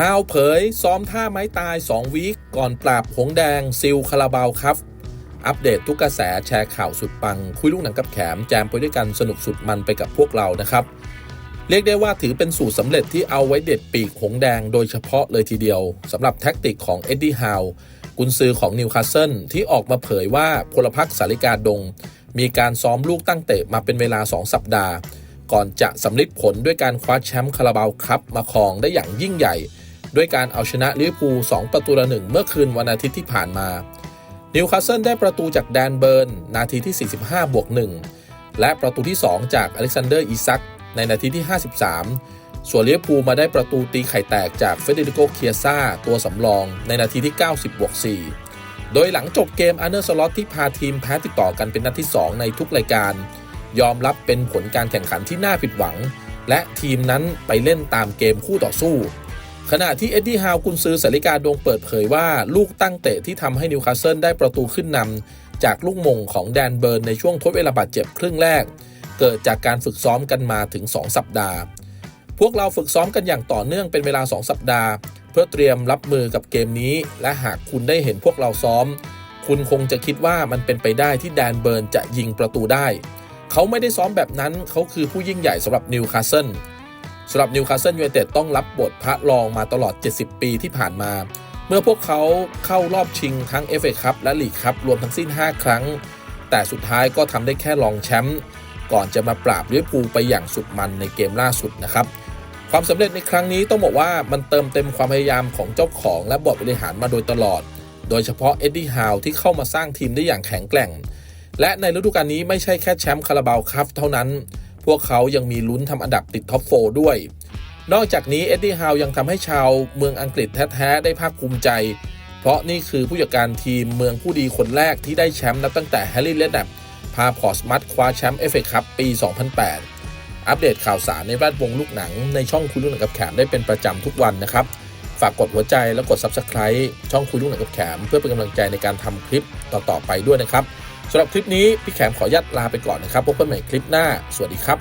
ฮาวเผยซ้อมท่าไม้ตาย 2 วีคก่อนปราบหงแดงซิลคาราบาวครับ อัปเดตทุกกระแสแชร์ข่าวสุดปัง คุยลูกหนังกับแขม แจมไปด้วยกันสนุกสุดมันไปกับพวกเรานะครับ เรียกได้ว่าถือเป็นสูตรสำเร็จที่เอาไว้เด็ดปีกหงแดงโดยเฉพาะเลยทีเดียวสำหรับแท็กติกของเอ็ดดี้ฮาวกุนซือของนิวคาสเซิลที่ออกมาเผยว่าพลพรรคสาริกาดง มีการซ้อมลูกตั้งเตะมาเป็นเวลา 2 สัปดาห์ ก่อนจะสำลิดผลด้วยการคว้าแชมป์คาราบาวครับมาครองได้อย่างยิ่งใหญ่ ด้วยการเอาชนะลิเวอร์พูล2ประตูละหนึ่งเมื่อคืนวันอาทิตย์ที่ผ่านมา นิวคาสเซิลได้ประตูจากแดนเบิร์น นาทีที่ 45 บวก 1 และประตูที่ 2 จากอเล็กซานเดอร์ อีซัก ในนาทีที่ 53 ส่วนลิเวอร์พูลมาได้ประตูตีไข่แตกจากเฟเดริโก เคียซ่าตัวสำรองในนาทีที่ 90บวก4โดยหลังจบเกมอาร์เนอร์สล็อตที่พาทีมแพ้ติดต่อกันเป็นนัดที่ 2 ในทุกรายการ ยอมรับเป็นผลการแข่งขันที่น่าผิดหวัง และทีมนั้นไปเล่นตามเกมคู่ต่อสู้ ขณะที่เอ็ดดี้ฮาวกุนซือสาริกาดงเปิดเผยว่าลูกตั้งเตะที่ทำให้นิวคาสเซิลได้ประตูขึ้นนำจากลูกมงของแดนเบิร์นในช่วงทดเวลาบาดเจ็บครึ่งแรก เกิดจากการฝึกซ้อมกันมาถึง 2 สัปดาห์ พวกเราฝึกซ้อมกันอย่างต่อเนื่องเป็นเวลา 2 สัปดาห์ เพื่อเตรียมรับมือกับเกมนี้ และหากคุณได้เห็นพวกเราซ้อม คุณคงจะคิดว่ามันเป็นไปได้ที่แดนเบิร์นจะยิงประตูได้ เขาไม่ได้ซ้อมแบบนั้นเขาคือผู้ยิ่งใหญ่สำหรับนิวคาสเซิล สำหรับนิวคาสเซิลยูไนเต็ดต้องรับบทพระรองมาตลอด 70 ปีที่ผ่านมา เมื่อพวกเขาเข้ารอบชิงทั้ง FA คัพและลีกคัพรวมทั้งสิ้น 5 ครั้ง แต่สุดท้ายก็ทำได้แค่รองแชมป์ก่อนจะมาปราบลิเวอร์พูลไปอย่างสุดมันในเกมล่าสุดนะครับความสำเร็จในครั้งนี้ต้องบอกว่ามันเติมเต็มความพยายามของเจ้าของและบอร์ดบริหารมาโดยตลอด โดยเฉพาะเอ็ดดี้ฮาวที่เข้ามาสร้างทีมได้อย่างแข็งแกร่ง และในฤดูกาลนี้ไม่ใช่แค่แชมป์คาราบาวคัพเท่านั้น พวกเขายังมีลุ้นทำอันดับติดท็อปโฟด้วย นอกจากนี้เอ็ดดี้ฮาวยังทำให้ชาวเมืองอังกฤษแท้ๆได้ภาคภูมิใจ เพราะนี่คือผู้จัดการทีมเมืองผู้ดีคนแรกที่ได้แชมป์นับตั้งแต่แฮร์รี่เลดแนปพาพอร์สมัตคว้าแชมป์เอฟเอคัพปี 2008 อัปเดตข่าวสารในแวดวงลูกหนัง ในช่องคุยลูกหนังกับแขมได้เป็นประจำทุกวันนะครับ ฝากกดหัวใจแล้วกด Subscribe ช่องคุยลูกหนังกับแขมเพื่อเป็นกำลังใจในการทำคลิปต่อๆไปด้วยนะครับ สำหรับคลิปนี้พี่แขมขออนุญาตลาไปก่อนนะครับพบกันใหม่คลิปหน้า สวัสดีครับ